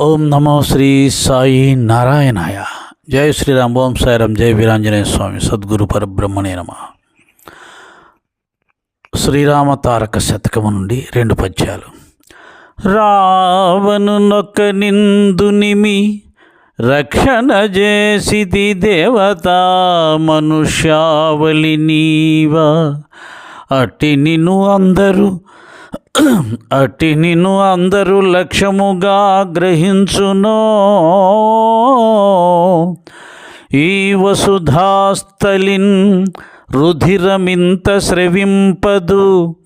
ఓం నమో శ్రీ సాయి నారాయణాయ. జై శ్రీరామ్ ఓం సాయిరామ్ జై వీరాంజనేయ స్వామి సద్గురు పరబ్రహ్మణే నమ. శ్రీరామ తారక శతకము నుండి రెండు పద్యాలు. రావను నొక్క నిందునిమి రక్షణ చేసిది దేవతా మనుష్యావళి నీవా. అట్టి నిన్ను అందరూ అటి నిన్ను అందరూ లక్ష్యముగా గ్రహించునో. ఈ వసుధాస్థలిన్ రుధిరమింత శ్రవింపదు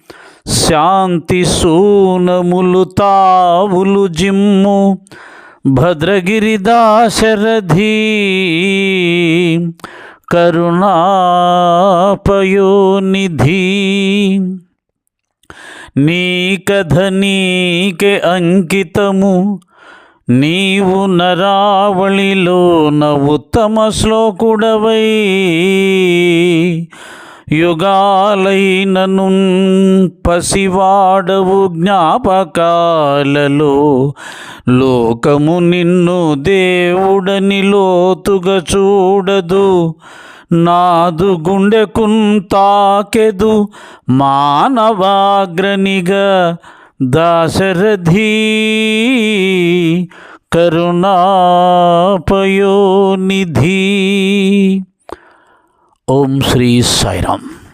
శాంతి సూనములు తావులు జిమ్ము. భద్రగిరి దాశరథి కరుణాపయోనిధి. నీ కథ నీకే అంకితము. నీవు నరావళిలో ఉత్తమ శ్లోకుడవై. యుగాలైనను పసివాడవు జ్ఞాపకాలలో. లోకము నిన్ను దేవుడని లోతుగా చూడదు. నాదు గుండెకుంతాకెదు మానవాగ్రనిగా దాశరథీ కరుణాపయోనిధి. ఓం శ్రీ సాయిరామ్.